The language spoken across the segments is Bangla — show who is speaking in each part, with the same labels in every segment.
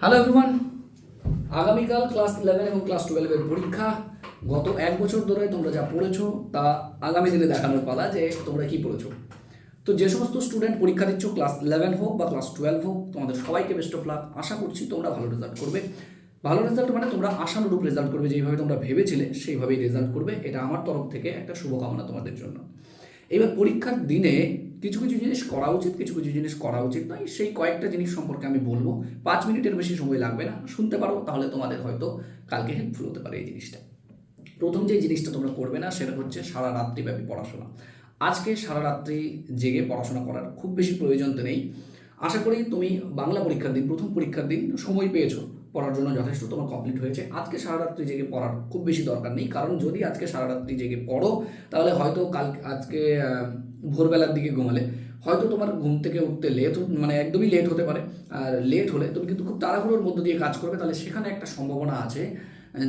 Speaker 1: হ্যালো এভরিওয়ান আগামীকাল ক্লাস ইলেভেন এবং ক্লাস টুয়েলভের পরীক্ষা। গত এক বছর ধরে তোমরা যা পড়েছো তা আগামী দিনে দেখানোর পালা যে তোমরা কি পড়েছো। তো যে সমস্ত স্টুডেন্ট পরীক্ষা দিচ্ছ ক্লাস ইলেভেন হোক বা ক্লাস টুয়েলভ হোক, তোমাদের সবাইকে বেস্ট অফ লাক আশা করছি তোমরা ভালো রেজাল্ট করবে। ভালো রেজাল্ট মানে তোমরা আশানুরূপ রেজাল্ট করবে যেভাবে তোমরা ভেবেছিলে, সেইভাবেই রেজাল্ট করবে। এটা আমার তরফ থেকে একটা শুভকামনা তোমাদের জন্য। এবার পরীক্ষার দিনে কিছু কিছু জিনিস করা উচিত, কিছু কিছু জিনিস করা উচিত নয়। সেই কয়েকটা জিনিস সম্পর্কে আমি বলব। পাঁচ মিনিটের বেশি সময় লাগবে না। শুনতে পারো, তাহলে তোমাদের হয়তো কালকে হেল্পফুল হতে পারে এই জিনিসটা। প্রথম যে জিনিসটা তোমরা করবে না, সেটা হচ্ছে সারা রাত্রিব্যাপী পড়াশোনা। আজকে সারা রাত্রি জেগে পড়াশোনা করার খুব বেশি প্রয়োজন তো নেই। আশা করি তুমি বাংলা পরীক্ষার দিন, প্রথম পরীক্ষার দিন সময় পেয়েছ। পড়ার জন্য যথেষ্ট তোমার কমপ্লিট হয়েছে। আজকে সারা রাত্রি জেগে পড়ার খুব বেশি দরকার নেই। কারণ যদি আজকে সারা রাত্রি জেগে পড়ো, তাহলে হয়তো কাল আজকে ভোরবেলার দিকে ঘুমালে। হয়তো তোমার ঘুম থেকে উঠতে লেট মানে একদমই লেট হতে পারে। আর লেট হলে তুমি কিন্তু খুব তাড়াহুড়োর মধ্য দিয়ে কাজ করবে। তাহলে সেখানে একটা সম্ভাবনা আছে,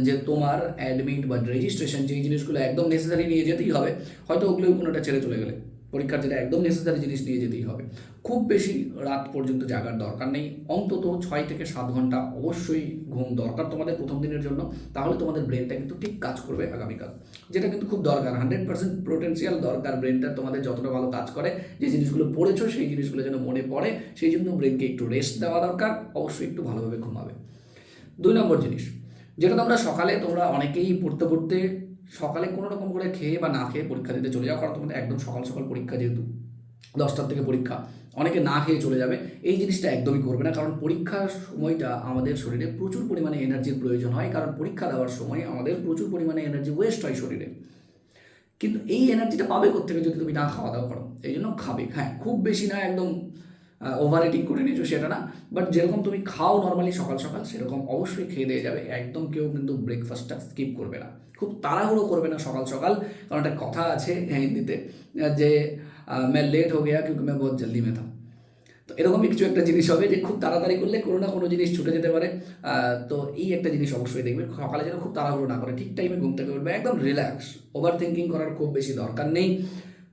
Speaker 1: যে তোমার অ্যাডমিট বা রেজিস্ট্রেশন যেই জিনিসগুলো একদম নেসেসারি নিয়ে যেতেই হবে, হয়তো ওগুলো কোনোটা ছেড়ে চলে গেলে। পরীক্ষার যেটা একদম নেসেসারি জিনিস নিয়ে যেতেই হবে। খুব বেশি রাত পর্যন্ত জাগার দরকার নেই। অন্তত ছয় থেকে সাত ঘণ্টা অবশ্যই ঘুম দরকার তোমাদের প্রথম দিনের জন্য। তাহলে তোমাদের ব্রেনটা কিন্তু ঠিক কাজ করবে আগামীকাল। যেটা কিন্তু খুব দরকার হান্ড্রেড পার্সেন্ট পোটেন্সিয়াল দরকার ব্রেনটা তোমাদের যতটা ভালো কাজ করে। যে জিনিসগুলো পড়েছো, সেই জিনিসগুলো যেন মনে পড়ে। সেই জন্য ব্রেনকে একটু রেস্ট দেওয়া দরকার, অবশ্যই একটু ভালোভাবে ঘুমাবে। দুই নম্বর জিনিস, যেটা তোমরা সকালে তোমরা অনেকেই পড়তে পড়তে সকালে কোনো রকম করে খেয়ে বা না খেয়ে পরীক্ষা দিতে চলে যাও কারণ তোমাদের একদম সকাল সকাল পরীক্ষা যেহেতু, দশটার থেকে পরীক্ষা, অনেকে না খেয়ে চলে যাবে, এই জিনিসটা একদমই করবে না, কারণ পরীক্ষার সময়টা আমাদের শরীরে প্রচুর পরিমাণে এনার্জির প্রয়োজন হয়, কারণ পরীক্ষা দেওয়ার সময় আমাদের প্রচুর পরিমাণে এনার্জি ওয়েস্ট হয় শরীরে। কিন্তু এই এনার্জিটা পাবে কোথেকে যদি তুমি না খাওয়া দাওয়া করো? এই জন্য খাবে হ্যাঁ খুব বেশি না, একদম ওভার ইটিং করে নিয়েছো সেটা না বাট যেরকম তুমি খাও নর্মালি সকাল সকাল সেরকম অবশ্যই খেয়ে দিয়ে যাবে একদম কেউ কিন্তু ব্রেকফাস্টটা স্কিপ করবে না খুব তাড়াহুড়ো করবে না সকাল সকাল কারণ একটা কথা আছে হিন্দিতে আহ, যে मैं लेट हो गया क्योंकि मैं बहुत जल्दी में था তো এরকমই কিছু একটা জিনিস হবে যে খুব তাড়াতাড়ি করলে কোনো না কোনো জিনিস ছুটে যেতে পারে আহ, তো এই একটা জিনিস অবশ্যই দেখবে সকালে যেন খুব তাড়াহুড়ো না করে ঠিক টাইমে ঘুম থেকে উঠবে একদম রিল্যাক্স ওভার থিঙ্কিং করার খুব বেশি দরকার নেই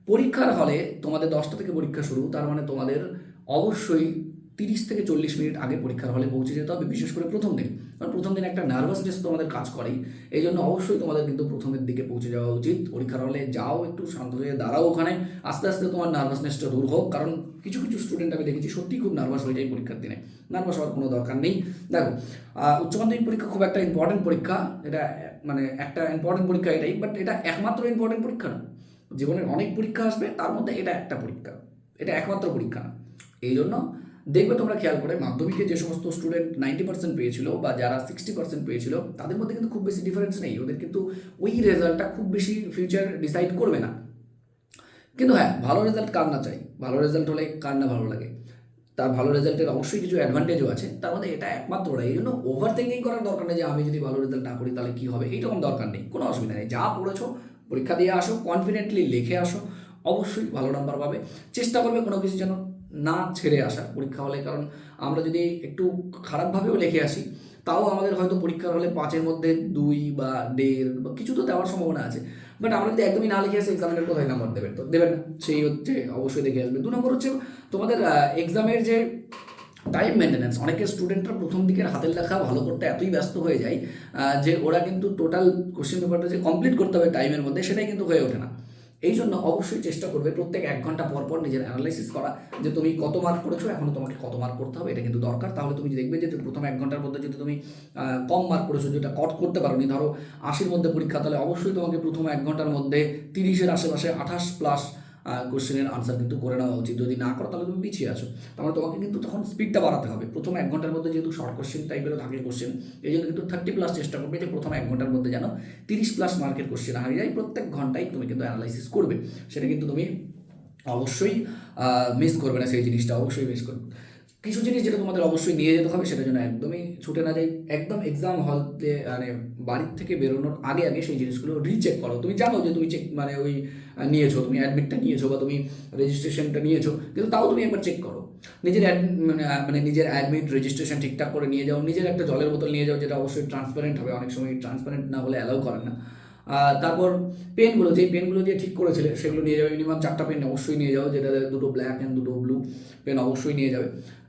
Speaker 1: পরীক্ষার হলে তোমাদের দশটা থেকে পরীক্ষা শুরু তার মানে তোমাদের অবশ্যই তিরিশ থেকে চল্লিশ মিনিট আগে পরীক্ষার হলে পৌঁছে যেতে হবে, বিশেষ করে প্রথম দিন। কারণ প্রথম দিন একটা নার্ভাসনেস তোমাদের কাজ করেই। এই জন্য অবশ্যই তোমাদের কিন্তু প্রথমের দিকে পৌঁছে যাওয়া উচিত। পরীক্ষার হলে যাও, একটু শান্ত হয়ে দাঁড়াও ওখানে। আস্তে আস্তে তোমার নার্ভাসনেসটা দূর হোক। কারণ কিছু কিছু স্টুডেন্ট আমি দেখেছি সত্যিই খুব নার্ভাস হয়ে যায় পরীক্ষার দিনে। নার্ভাস হওয়ার কোনো দরকার নেই। দেখো উচ্চ মাধ্যমিক পরীক্ষা খুব একটা ইম্পর্টেন্ট পরীক্ষা। এটা মানে একটা ইম্পর্টেন্ট পরীক্ষা এটাই বাট এটা একমাত্র ইম্পর্টেন্ট পরীক্ষা না। জীবনের অনেক পরীক্ষা আসবে, তার মধ্যে এটা একটা পরীক্ষা। এটা একমাত্র পরীক্ষা না। এই জন্য দেখবে তোমরা খেয়াল করে, মাধ্যমিকে যে সমস্ত স্টুডেন্ট নাইনটি পার্সেন্ট পেয়েছিল বা যারা সিক্সটি পার্সেন্ট পেয়েছিল, তাদের মধ্যে কিন্তু খুব বেশি ডিফারেন্স নেই। ওদের কিন্তু ওই রেজাল্টটা খুব বেশি ফিউচার ডিসাইড করবে না। কিন্তু হ্যাঁ ভালো রেজাল্ট কার না চাই? ভালো রেজাল্ট হলে কার না ভালো লাগে? তার ভালো রেজাল্টের অবশ্যই কিছু অ্যাডভান্টেজও আছে। তার মধ্যে এটা একমাত্র না এই জন্য ওভার থিঙ্কিং করার দরকার নেই যে আমি যদি ভালো রেজাল্ট না করি তাহলে কী হবে? এইরকম দরকার নেই। কোনো অসুবিধা নেই। যা পড়েছো, পরীক্ষা দিয়ে আসো কনফিডেন্টলি লিখে আসো, অবশ্যই ভালো নাম্বার পাবে। চেষ্টা করবে কোনো কিছু যেন না ছেড়ে আসা পরীক্ষা হলে। কারণ আমরা যদি একটু খারাপভাবেও লিখে আসি, তাও আমাদের হয়তো পরীক্ষার হলে পাঁচের মধ্যে দুই বা দেড় বা কিছু তো দেওয়ার সম্ভাবনা আছে। বাট আমরা যদি একদমই না লিখে আসি এক্সামিনের কোথায় নাম্বার দেবেন? তো দেবেন না। সেই হচ্ছে অবশ্যই দেখে আসবে। দু নম্বর হচ্ছে তোমাদের এক্সামের যে টাইম মেনটেন্যান্স অনেকের স্টুডেন্টরা প্রথম দিকের হাতের লেখা ভালো করতে এতই ব্যস্ত হয়ে যায় যে ওরা কিন্তু টোটাল কোশ্চেন পেপারটা যে কমপ্লিট করতে হবে টাইমের মধ্যে, সেটাই কিন্তু হয়ে ওঠে না। এই জন্য অবশ্যই চেষ্টা করবে প্রত্যেক এক ঘণ্টা পর পর নিজের অ্যানালাইসিস করা যে তুমি কত মার্ক করেছ এখনও তোমাকে কত মার্ক করতে হবে, এটা কিন্তু দরকার। তাহলে তুমি দেখবে যে প্রথম এক ঘণ্টার মধ্যে যদি তুমি কম মার্ক করেছ, যেটা কট করতে পারো নি, ধরো আশির মধ্যে পরীক্ষা, তাহলে অবশ্যই তোমাকে প্রথম এক ঘণ্টার মধ্যে তিরিশের আশেপাশে আঠাশ প্লাস কোশ্চেনের আনসার কিন্তু করে নেওয়া উচিত। যদি না করো, তাহলে তুমি পিছিয়ে আছো। তাহলে তোমাকে কিন্তু তখন স্পিডটা বাড়াতে হবে। প্রথম এক ঘণ্টার মধ্যে যেহেতু শর্ট কোশ্চেন টাইপেরও থাকে কোশ্চেন এই জন্য কিন্তু থার্টি প্লাস চেষ্টা করবে যে প্রথম এক ঘণ্টার মধ্যে যেন তিরিশ প্লাস মার্কের কোশ্চেন হারিয়ে যায়। প্রত্যেক ঘন্টায় তুমি কিন্তু অ্যানালাইসিস করবে। সেটা কিন্তু তুমি অবশ্যই মিস করবে না সেই জিনিসটা। অবশ্যই মিস করবে। কিছু জিনিস যেটা তোমাদের অবশ্যই নিয়ে যেতে হবে সেটা যেন একদমই ছুটে না যায়। একদম এক্সাম হলতে মানে বাড়ির থেকে বেরোনোর আগে আগে সেই জিনিসগুলো রিচেক করো। তুমি জানো যে তুমি চেক মানে ওই নিয়েছো তুমি অ্যাডমিটটা নিয়েছো বা তুমি রেজিস্ট্রেশনটা নিয়েছো কিন্তু তাও তুমি একবার চেক করো। নিজের মানে, মানে নিজের অ্যাডমিট রেজিস্ট্রেশন ঠিকঠাক করে নিয়ে যাও। নিজের একটা জলের বোতল নিয়ে যাও যেটা অবশ্যই ট্রান্সপারেন্ট হবে। অনেক সময় ট্রান্সপারেন্ট না হলে অ্যালাউ করেন না। তারপর পেনগুলো যে পেনগুলো দিয়ে ঠিক করেছিলে, সেগুলো নিয়ে যাবে মিনিমাম চারটা পেন অবশ্যই নিয়ে যাও যেটা দুটো ব্ল্যাক অ্যান্ড দুটো ব্লু পেন অবশ্যই নিয়ে যাবে।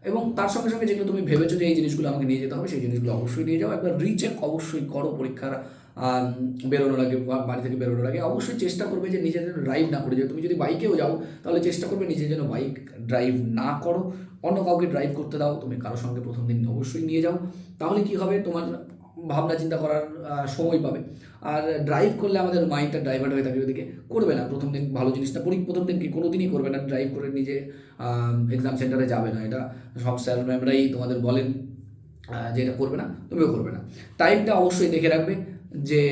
Speaker 1: এবং তার সঙ্গে সঙ্গে যেগুলো তুমি ভেবেছো যে এই জিনিসগুলো আমাকে নিয়ে যেতে হবে, সেই জিনিসগুলো অবশ্যই নিয়ে যাও। একবার রিচেক অবশ্যই করো পরীক্ষার বেরোনোর আগে বাড়ি থেকে বেরোনোর আগে। অবশ্যই চেষ্টা করবে যে নিজেদের ড্রাইভ না করে যাও তুমি যদি বাইকেও যাও, তাহলে চেষ্টা করবে নিজে যেন বাইক ড্রাইভ না করো। অন্য কাউকে ড্রাইভ করতে দাও, তুমি কারোর সঙ্গে প্রথম দিন অবশ্যই নিয়ে যাও। তাহলে কি হবে? তোমার ভাবনা চিন্তা করার সময় পাবে। আর ড্রাইভ করলে আমাদের মাইন্ডটা ড্রাইভার হয়ে থাকে ওদিকে করবে না। প্রথম দিন ভালো জিনিসটা পড়ি প্রথম দিন কি কোনো দিনই করবে না। ড্রাইভ করে নিজে এক্সাম সেন্টারে যাবে না। এটা সব স্যার ম্যামরাই তোমাদের বলেন যে এটা করবে না, তুমিও করবে না। টাইমটা অবশ্যই দেখে রাখবে যে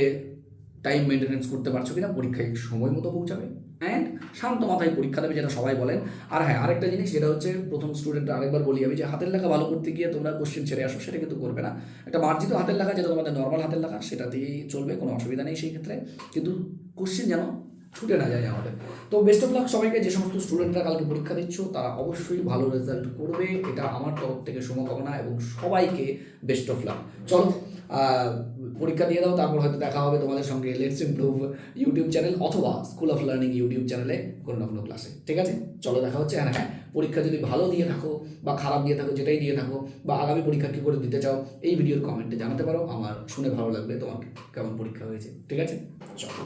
Speaker 1: টাইম মেনটেনেন্স করতে পারছ কিনা, পরীক্ষায় সময় মতো পৌঁছাবে। অ্যান্ড শান্ত মাথায় পরীক্ষা দেবে, যেটা সবাই বলেন। আর হ্যাঁ আরেকটা জিনিস, যেটা হচ্ছে প্রথম স্টুডেন্ট আরেকবার বলি আমি যে হাতের লেখা ভালো করতে গিয়ে তোমরা কোশ্চেন ছেড়ে আসো, সেটা কিন্তু করবে না। একটা মার্জিত হাতের লেখা, যেটা তোমাদের নর্মাল হাতের লেখা সেটা দিয়েই চলবে, কোনো অসুবিধা নেই সেই ক্ষেত্রে। কিন্তু কোশ্চেন যেন ছুটে না যায় আমাদের। তো বেস্ট অফ লাক সবাইকে, যে সমস্ত স্টুডেন্টরা কালকে পরীক্ষা দিচ্ছ, তারা অবশ্যই ভালো রেজাল্ট করবে। এটা আমার তরফ থেকে শুভকামনা এবং সবাইকে বেস্ট অফ লাক চলো পরীক্ষা দিয়ে দাও, তারপর হয়তো দেখা হবে তোমাদের সঙ্গে লেটস ইমপ্রুভ ইউটিউব চ্যানেল অথবা স্কুল অফ লার্নিং ইউটিউব চ্যানেলে কোনো না কোনো ক্লাসে ঠিক আছে? চলো, দেখা হচ্ছে। হ্যাঁ হ্যাঁ পরীক্ষা যদি ভালো দিয়ে থাকো বা খারাপ দিয়ে থাকো, যেটাই দিয়ে থাকো বা আগামী পরীক্ষা কী করে দিতে চাও, এই ভিডিওর কমেন্টে জানাতে পারো। আমার শুনে ভালো লাগবে তোমার কেমন পরীক্ষা হয়েছে। ঠিক আছে? চলো।